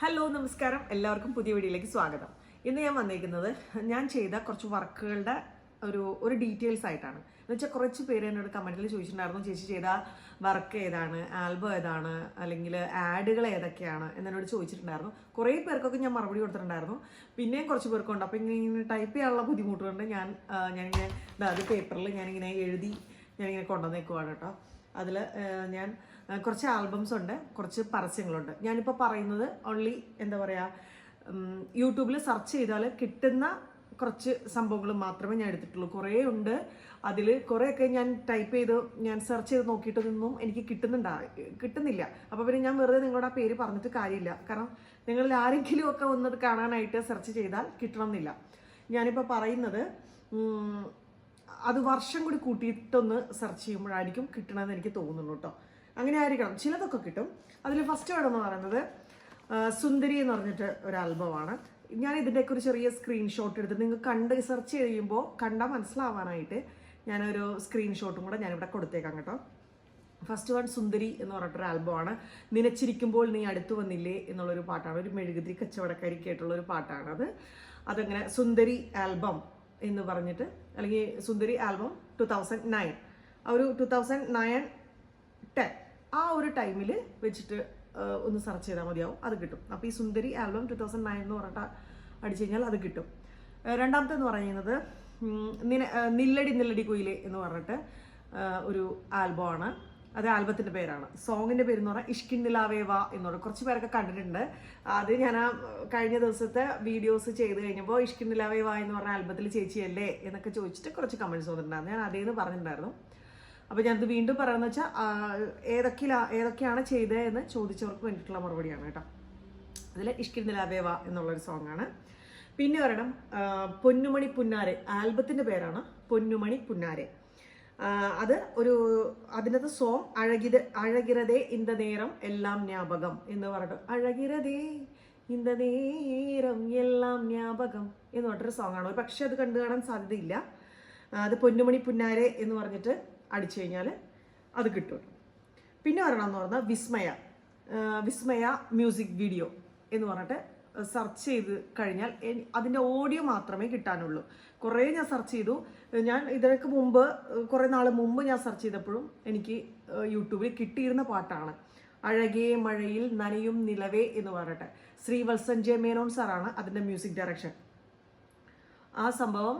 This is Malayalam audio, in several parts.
ഹലോ നമസ്കാരം. എല്ലാവർക്കും പുതിയ വീഡിയോയിലേക്ക് സ്വാഗതം. ഇന്ന് ഞാൻ വന്നിരിക്കുന്നത് ഞാൻ ചെയ്ത കുറച്ച് വർക്കുകളുടെ ഒരു ഒരു ഡീറ്റെയിൽസ് ആയിട്ടാണ്. എന്ന് വെച്ചാൽ കുറച്ച് പേര് എന്നോട് കമന്റിൽ ചോദിച്ചിട്ടുണ്ടായിരുന്നു ചേച്ചി ചെയ്ത വർക്ക് ഏതാണ്? ആൽബം ഏതാണ്? അല്ലെങ്കിൽ ആഡുകൾ ഏതൊക്കെയാണ്? എന്നോട് ചോദിച്ചിട്ടുണ്ടായിരുന്നു. കുറേ പേർക്കൊക്കെ ഞാൻ മറുപടി കൊടുത്തിട്ടുണ്ടായിരുന്നു. പിന്നെയും കുറച്ച് പേർക്കുണ്ട് അപ്പോൾ ഇങ്ങനെ ടൈപ്പ് ചെയ്യാനുള്ള ബുദ്ധിമുട്ട് കൊണ്ട് ഞാൻ ഞാനിങ്ങനെ അതായത് അത് പേപ്പറിൽ ഞാനിങ്ങനെ എഴുതി ഞാനിങ്ങനെ കൊണ്ടുവന്നേക്കുവാണ് കേട്ടോ. അതിൽ ഞാൻ കുറച്ച് ആൽബംസ് ഉണ്ട് കുറച്ച് പരസ്യങ്ങളുണ്ട്. ഞാനിപ്പോൾ പറയുന്നത് ഓൺലി എന്താ പറയുക യൂട്യൂബിൽ സെർച്ച് ചെയ്താൽ കിട്ടുന്ന കുറച്ച് സംഭവങ്ങൾ മാത്രമേ ഞാൻ എടുത്തിട്ടുള്ളൂ. കുറേ ഉണ്ട്. അതിൽ കുറേയൊക്കെ ഞാൻ ടൈപ്പ് ചെയ്ത് ഞാൻ സെർച്ച് ചെയ്ത് നോക്കിയിട്ടൊന്നും എനിക്ക് കിട്ടുന്നുണ്ടാ കിട്ടുന്നില്ല. അപ്പോൾ പിന്നെ ഞാൻ വെറുതെ നിങ്ങളുടെ ആ പേര് പറഞ്ഞിട്ട് കാര്യമില്ല. കാരണം നിങ്ങളിൽ ആരെങ്കിലും ഒക്കെ ഒന്നത് കാണാനായിട്ട് സെർച്ച് ചെയ്താൽ കിട്ടണമെന്നില്ല. ഞാനിപ്പോൾ പറയുന്നത് അത് വർഷം കൂടി കൂട്ടിയിട്ടൊന്ന് സെർച്ച് ചെയ്യുമ്പോഴായിരിക്കും കിട്ടണമെന്ന് എനിക്ക് തോന്നുന്നു കേട്ടോ. അങ്ങനെ ആയിരിക്കണം. ചിലതൊക്കെ കിട്ടും. അതിൽ ഫസ്റ്റ് വേണമെന്ന് പറയുന്നത് സുന്ദരി എന്ന് പറഞ്ഞിട്ട് ഒരു ആൽബമാണ് ഞാൻ ഇതിന്റെയൊക്കെ ഒരു ചെറിയ സ്ക്രീൻഷോട്ട് എടുത്ത് നിങ്ങൾ കണ്ട് സെർച്ച് ചെയ്യുമ്പോൾ കണ്ടാൽ മനസ്സിലാവാനായിട്ട് ഞാനൊരു സ്ക്രീൻഷോട്ടും കൂടെ ഞാനിവിടെ കൊടുത്തേക്കാം കേട്ടോ. ഫസ്റ്റ് വൺ സുന്ദരി എന്ന് പറഞ്ഞിട്ടൊരു ആൽബമാണ് നിനച്ചിരിക്കുമ്പോൾ നീ അടുത്തു വന്നില്ലേ എന്നുള്ളൊരു പാട്ടാണ്. ഒരു മെഴുകുതിരി കച്ചവടക്കാരിക്കായിട്ടുള്ള ഒരു പാട്ടാണ് അത്. അതങ്ങനെ സുന്ദരി ആൽബം എന്ന് പറഞ്ഞിട്ട് അല്ലെങ്കിൽ Sundari album two thousand nine ആ ഒരു ടു തൗസൻഡ് നയൻ ടെൻ ആ ഒരു ടൈമിൽ വെച്ചിട്ട് ഒന്ന് സെർച്ച് ചെയ്താൽ മതിയാവും. അത് കിട്ടും. അപ്പോൾ ഈ Sundari album two thousand nine എന്ന് പറഞ്ഞിട്ട് അടിച്ചു കഴിഞ്ഞാൽ അത് കിട്ടും. രണ്ടാമത്തെ എന്ന് പറയുന്നത് നില നില്ലടി നില്ലടി കുയിലെ എന്ന് പറഞ്ഞിട്ട് ഒരു ആൽബമാണ്. അത് ആൽബത്തിന്റെ പേരാണ്. സോങ്ങിന്റെ പേര് എന്ന് പറഞ്ഞാൽ ഇഷ്കിണ്ടിലാവേവ എന്നുള്ള കുറച്ച് പേരൊക്കെ കണ്ടിട്ടുണ്ട്. അത് ഞാൻ ആ കഴിഞ്ഞ ദിവസത്തെ വീഡിയോസ് ചെയ്ത് കഴിഞ്ഞപ്പോൾ ഇഷ്കിണ്ടിലാവേവ എന്ന് പറഞ്ഞ ആൽബത്തിൽ ചേച്ചിയല്ലേ എന്നൊക്കെ ചോദിച്ചിട്ട് കുറച്ച് കമന്റ്സ് വന്നിട്ടുണ്ടായിരുന്നു. ഞാൻ അതേന്ന് പറഞ്ഞിട്ടുണ്ടായിരുന്നു. അപ്പോൾ ഞാനത് വീണ്ടും പറയുന്നത് വെച്ചാൽ ഏതൊക്കെയാ ഏതൊക്കെയാണ് ചെയ്തത് എന്ന് ചോദിച്ചവർക്ക് വേണ്ടിയിട്ടുള്ള മറുപടിയാണ് കേട്ടോ. അതിൽ ഇഷ്കിണ്ടിലാവേവ എന്നുള്ളൊരു സോങ്ങാണ്. പിന്നെ ആ, പൊന്നുമണി പുന്നാരെ. ആൽബത്തിന്റെ പേരാണ് പൊന്നുമണി പുന്നാരെ. അത് ഒരു അതിനകത്ത് സോങ് അഴകിര അഴകിരതേ ഇന്ത നേരം എല്ലാം ജ്ഞാപകം എന്ന് പറഞ്ഞിട്ട് അഴകിരതേ ഇന്ത നേരം എല്ലാം ജ്ഞാപകം എന്ന് പറഞ്ഞിട്ടൊരു സോങ്ങാണ് ഒരു പക്ഷെ അത് കണ്ടു കാണാൻ സാധ്യതയില്ല. അത് പൊന്നുമണി പുന്നാരെ എന്ന് പറഞ്ഞിട്ട് അടിച്ചു കഴിഞ്ഞാൽ അത് കിട്ടും. പിന്നെ എന്ന് പറഞ്ഞാൽ വിസ്മയ വിസ്മയ മ്യൂസിക് വീഡിയോ എന്ന് പറഞ്ഞിട്ട് സെർച്ച് ചെയ്ത് കഴിഞ്ഞാൽ അതിന്റെ ഓഡിയോ മാത്രമേ കിട്ടാനുള്ളൂ. കുറേ ഞാൻ സെർച്ച് ചെയ്തു. ഞാൻ ഇതിനൊക്കെ മുമ്പ് കുറേ നാൾ മുമ്പ് ഞാൻ സെർച്ച് ചെയ്തപ്പോഴും എനിക്ക് യൂട്യൂബിൽ കിട്ടിയിരുന്ന പാട്ടാണ്. അഴകേ മഴയിൽ നനയും നിലവേ എന്ന് പറഞ്ഞിട്ട്. ശ്രീവത്സൻ ജെ മേനോൻ സാറാണ് അതിന്റെ മ്യൂസിക് ഡയറക്ഷൻ ആ സംഭവം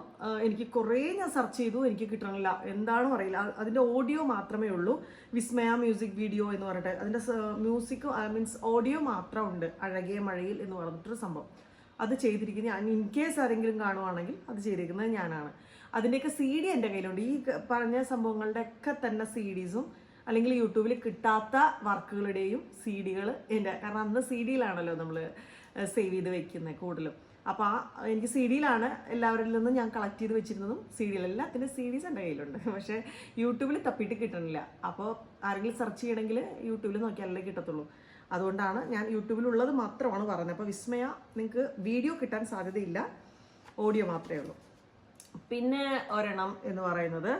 എനിക്ക് കുറേ ഞാൻ സെർച്ച് ചെയ്തു എനിക്ക് കിട്ടണില്ല. എന്താണെന്ന് അറിയില്ല. അതിന്റെ ഓഡിയോ മാത്രമേ ഉള്ളൂ. വിസ്മയ മ്യൂസിക് വീഡിയോ എന്ന് പറഞ്ഞിട്ട്. അതിന്റെ മ്യൂസിക് മീൻസ് ഓഡിയോ മാത്രം ഉണ്ട് അഴകിയ മഴയിൽ എന്ന് പറഞ്ഞിട്ടൊരു സംഭവം. അത് ചെയ്തിരിക്കുന്നത് ഇൻ കേസ് ആരെങ്കിലും കാണുവാണെങ്കിൽ അത് ചെയ്തിരിക്കുന്നത് ഞാനാണ്. അതിന്റെയൊക്കെ സി ഡി എന്റെ കയ്യിലുണ്ട്. ഈ പറഞ്ഞ സംഭവങ്ങളുടെ ഒക്കെ തന്നെ സി ഡീസും അല്ലെങ്കിൽ യൂട്യൂബിൽ കിട്ടാത്ത വർക്കുകളുടെയും സി ഡികൾ എന്റെ കാരണം അന്ന് സി ഡിയിലാണല്ലോ നമ്മൾ സേവ് ചെയ്ത് വെക്കുന്നത് കൂടുതലും. അപ്പോൾ ആ എനിക്ക് സി ഡിയിലാണ് എല്ലാവരിൽ നിന്നും ഞാൻ കളക്ട് ചെയ്ത് വെച്ചിരുന്നതും സി ഡിയിൽ എല്ലാത്തിന്റെ സി ഡീസ് എന്റെ കയ്യിലുണ്ട്. പക്ഷേ യൂട്യൂബിൽ തപ്പിയിട്ട് കിട്ടണില്ല. അപ്പോൾ ആരെങ്കിലും സെർച്ച് ചെയ്യണമെങ്കിൽ യൂട്യൂബിൽ നോക്കിയാലേ കിട്ടത്തുള്ളൂ. അതുകൊണ്ടാണ് ഞാൻ യൂട്യൂബിലുള്ളത് മാത്രമാണ് പറഞ്ഞത് അപ്പോൾ വിസ്മയ നിങ്ങൾക്ക് വീഡിയോ കിട്ടാൻ സാധ്യതയില്ല. ഓഡിയോ മാത്രമേ ഉള്ളൂ. പിന്നെ ഒരെണ്ണം എന്ന് പറയുന്നത്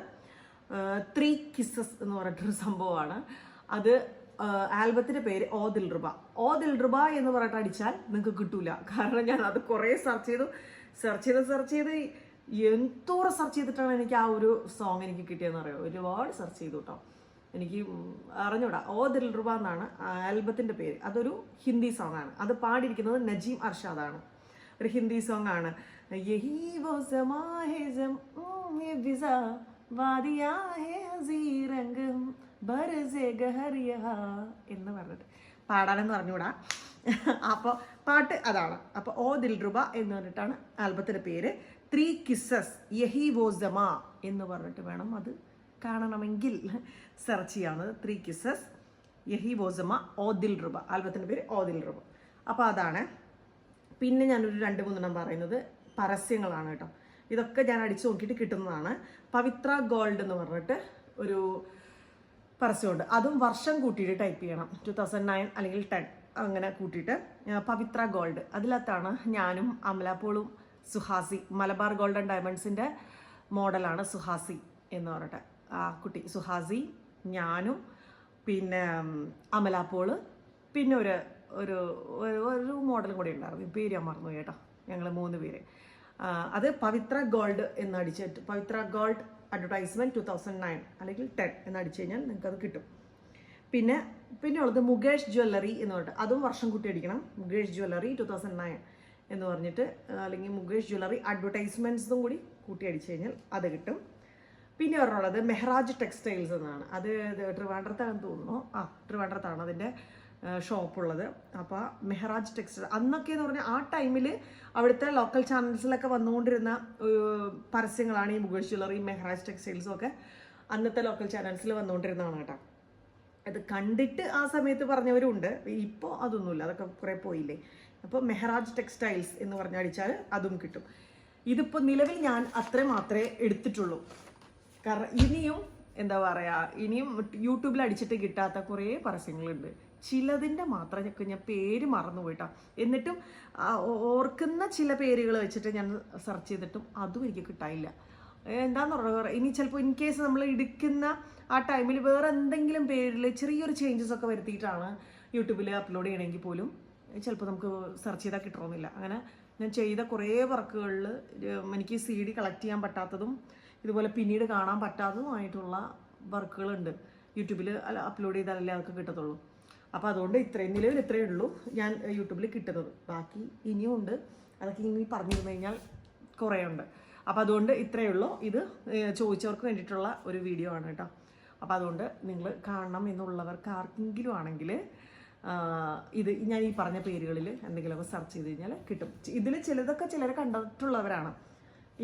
ത്രീ കിസ്സസ് എന്ന് പറഞ്ഞിട്ടൊരു സംഭവമാണ്. അത് ആൽബത്തിന്റെ പേര് ഓ ദിൽറുബ ഓ ദിൽറുബ എന്ന് പറഞ്ഞിട്ട് അടിച്ചാൽ നിങ്ങൾക്ക് കിട്ടൂല. കാരണം ഞാൻ അത് കുറേ സെർച്ച് ചെയ്തു. സെർച്ച് ചെയ്ത് സെർച്ച് ചെയ്ത് എന്തോരം സെർച്ച് ചെയ്തിട്ടാണ് എനിക്ക് ആ ഒരു സോങ് എനിക്ക് കിട്ടിയതെന്ന് അറിയാം? ഒരുപാട് സെർച്ച് ചെയ്തു കേട്ടോ എനിക്ക് അറിഞ്ഞൂടാ. ഓ ദിൽറുബ എന്നാണ് ആൽബത്തിന്റെ പേര്. അതൊരു ഹിന്ദി സോങ് ആണ്. അത് പാടിയിരിക്കുന്നത് നജീം അർഷാദാണ്. ഒരു ഹിന്ദി സോങ് ആണ്. യഹി ഹേ ജം എന്ന് പറഞ്ഞിട്ട്. പാടാനെന്ന് പറഞ്ഞുകൂടാ. അപ്പോൾ പാട്ട് അതാണ്. അപ്പോൾ ഓ ദിൽറുബ എന്ന് പറഞ്ഞിട്ടാണ് ആൽബത്തിന്റെ പേര്. ത്രീ കിസ്സസ് യഹി വോ സമാ എന്ന് പറഞ്ഞിട്ട് വേണം അത് കാണണമെങ്കിൽ. സെർച്ച് ചെയ്യാവുന്നത് ത്രീ കിസ്സസ് യഹി വോസമ ഓ റുബ. ആൽബത്തിന്റെ പേര് ഓ റുബ. അപ്പോൾ അതാണ്. പിന്നെ ഞാനൊരു രണ്ട് മൂന്നെണ്ണം പറയുന്നത് പരസ്യങ്ങളാണ് കേട്ടോ. ഇതൊക്കെ ഞാൻ അടിച്ചു നോക്കിയിട്ട് കിട്ടുന്നതാണ്. പവിത്ര ഗോൾഡ് എന്ന് പറഞ്ഞിട്ട് ഒരു പരസ്യമുണ്ട്. അതും വർഷം കൂട്ടിയിട്ട് ടൈപ്പ് ചെയ്യണം. ടു തൗസൻഡ് നയൻ അല്ലെങ്കിൽ ടെൻ അങ്ങനെ കൂട്ടിയിട്ട്. പവിത്ര ഗോൾഡ് അതിലകത്താണ് ഞാനും അമലാപ്പോളും സുഹാസി. മലബാർ ഗോൾഡൻ ഡയമണ്ട്സിന്റെ മോഡലാണ് സുഹാസി എന്ന് പറഞ്ഞിട്ട്. ആ കുട്ടി സുഹാസി ഞാനും പിന്നെ അമലാപ്പോൾ പിന്നെ ഒരു ഒരു ഒരു- മോഡലും കൂടി ഉണ്ടായിരുന്നു. പേര് ഞാൻ മറന്നു കേട്ടോ. ഞങ്ങൾ മൂന്ന് പേര്. അത് പവിത്ര ഗോൾഡ് എന്ന് അടിച്ചിട്ട് Pavitra gold advertisement two thousand nine അല്ലെങ്കിൽ ടെൻ എന്ന് അടിച്ചു കഴിഞ്ഞാൽ നിങ്ങൾക്ക് അത് കിട്ടും. പിന്നെ പിന്നെ ഉള്ളത് മുകേഷ് ജ്വല്ലറി എന്ന് പറഞ്ഞിട്ട് അതും വർഷം കൂട്ടി അടിക്കണം. Mukesh jewellery two thousand nine എന്ന് പറഞ്ഞിട്ട് അല്ലെങ്കിൽ മുകേഷ് ജ്വല്ലറി അഡ്വർടൈസ്മെന്റ്സും കൂടി കൂട്ടി അടിച്ചു കഴിഞ്ഞാൽ അത് കിട്ടും. പിന്നെ പറഞ്ഞുള്ളത് മെഹ്റാജ് ടെക്സ്റ്റൈൽസ് എന്നാണ്. അത് ട്രിവാൻഡ്രത്താണെന്ന് തോന്നുന്നു. ആ ട്രിവാൻഡ്രത്താണ് അതിന്റെ ഷോപ്പുള്ളത്. അപ്പോൾ മെഹ്റാജ് ടെക്സ്റ്റൈൽ. അന്നൊക്കെ എന്ന് പറഞ്ഞാൽ ആ ടൈമിൽ അവിടുത്തെ ലോക്കൽ ചാനൽസിലൊക്കെ വന്നുകൊണ്ടിരുന്ന പരസ്യങ്ങളാണ് ഈ മുകേഷ് ജ്വല്ലറി മെഹ്റാജ് ടെക്സ്റ്റൈൽസും ഒക്കെ അന്നത്തെ ലോക്കൽ ചാനൽസിൽ വന്നുകൊണ്ടിരുന്നതാണ് കേട്ടോ. അത് കണ്ടിട്ട് ആ സമയത്ത് പറഞ്ഞവരുണ്ട്. ഇപ്പോൾ അതൊന്നുമില്ല. അതൊക്കെ കുറേ പോയില്ലേ. അപ്പോൾ മെഹ്റാജ് ടെക്സ്റ്റൈൽസ് എന്ന് പറഞ്ഞ് അടിച്ചാൽ അതും കിട്ടും. ഇതിപ്പോൾ നിലവിൽ ഞാൻ അത്ര മാത്രമേ എടുത്തിട്ടുള്ളൂ. കാരണം ഇനിയും എന്താ പറയുക ഇനിയും യൂട്യൂബിൽ അടിച്ചിട്ട് കിട്ടാത്ത കുറേ പരസ്യങ്ങളുണ്ട്. ചിലതിന്റെ മാത്രം ഞാൻ പേര് മറന്നു പോയിട്ടാ. എന്നിട്ടും ഓർക്കുന്ന ചില പേരുകൾ വെച്ചിട്ട് ഞാൻ സെർച്ച് ചെയ്തിട്ടും അതും എനിക്ക് കിട്ടാനില്ല. എന്താന്ന് പറയുക ഇനി ചിലപ്പോൾ ഇൻ കേസ് നമ്മൾ എടുക്കുന്ന ആ ടൈമിൽ വേറെ എന്തെങ്കിലും പേരിൽ ചെറിയൊരു ചേഞ്ചസ് ഒക്കെ വരുത്തിയിട്ടാണ് യൂട്യൂബിൽ അപ്ലോഡ് ചെയ്യണമെങ്കിൽ പോലും ചിലപ്പോൾ നമുക്ക് സെർച്ച് ചെയ്താൽ കിട്ടണമെന്നില്ല. അങ്ങനെ ഞാൻ ചെയ്ത കുറേ വർക്കുകളിൽ എനിക്ക് സി ഡി കളക്ട് ചെയ്യാൻ പറ്റാത്തതും ഇതുപോലെ പിന്നീട് കാണാൻ പറ്റാത്തതുമായിട്ടുള്ള വർക്കുകളുണ്ട്. യൂട്യൂബിൽ അപ്ലോഡ് ചെയ്താലല്ലേ അതൊക്കെ കിട്ടത്തുള്ളൂ. അപ്പോൾ അതുകൊണ്ട് ഇത്രയും നിലവിൽ ഇത്രയേ ഉള്ളൂ ഞാൻ യൂട്യൂബിൽ കിട്ടുന്നത്. ബാക്കി ഇനിയും ഉണ്ട്. അതൊക്കെ ഇനി പറഞ്ഞിരുന്നു കഴിഞ്ഞാൽ കുറേ ഉണ്ട്. അപ്പോൾ അതുകൊണ്ട് ഇത്രയേ ഉള്ളൂ. ഇത് ചോദിച്ചവർക്ക് വേണ്ടിയിട്ടുള്ള ഒരു വീഡിയോ ആണ് കേട്ടോ. അപ്പോൾ അതുകൊണ്ട് നിങ്ങൾ കാണണം എന്നുള്ളവർക്ക് ആർക്കെങ്കിലും ആണെങ്കിൽ ഇത് ഞാൻ ഈ പറഞ്ഞ പേരുകളിൽ എന്തെങ്കിലുമൊക്കെ സെർച്ച് ചെയ്ത് കഴിഞ്ഞാൽ കിട്ടും. ഇതിൽ ചിലതൊക്കെ ചിലരെ കണ്ടിട്ടുള്ളവരാണ്.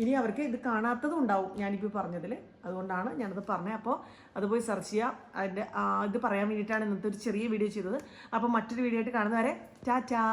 ഇനി അവർക്ക് ഇത് കാണാത്തതും ഉണ്ടാവും ഞാനിപ്പോൾ പറഞ്ഞതിൽ അതുകൊണ്ടാണ് ഞാനത് പറഞ്ഞത്. അപ്പോൾ അത് പോയി സെർച്ച് ചെയ്യുക അതിന്റെ ഇത് പറയാൻ വേണ്ടിയിട്ടാണ് ഇന്നത്തെ ഒരു ചെറിയ വീഡിയോ ചെയ്തത്. അപ്പോൾ മറ്റൊരു വീഡിയോ ആയിട്ട് കാണുന്നവരെ ടാറ്റാ!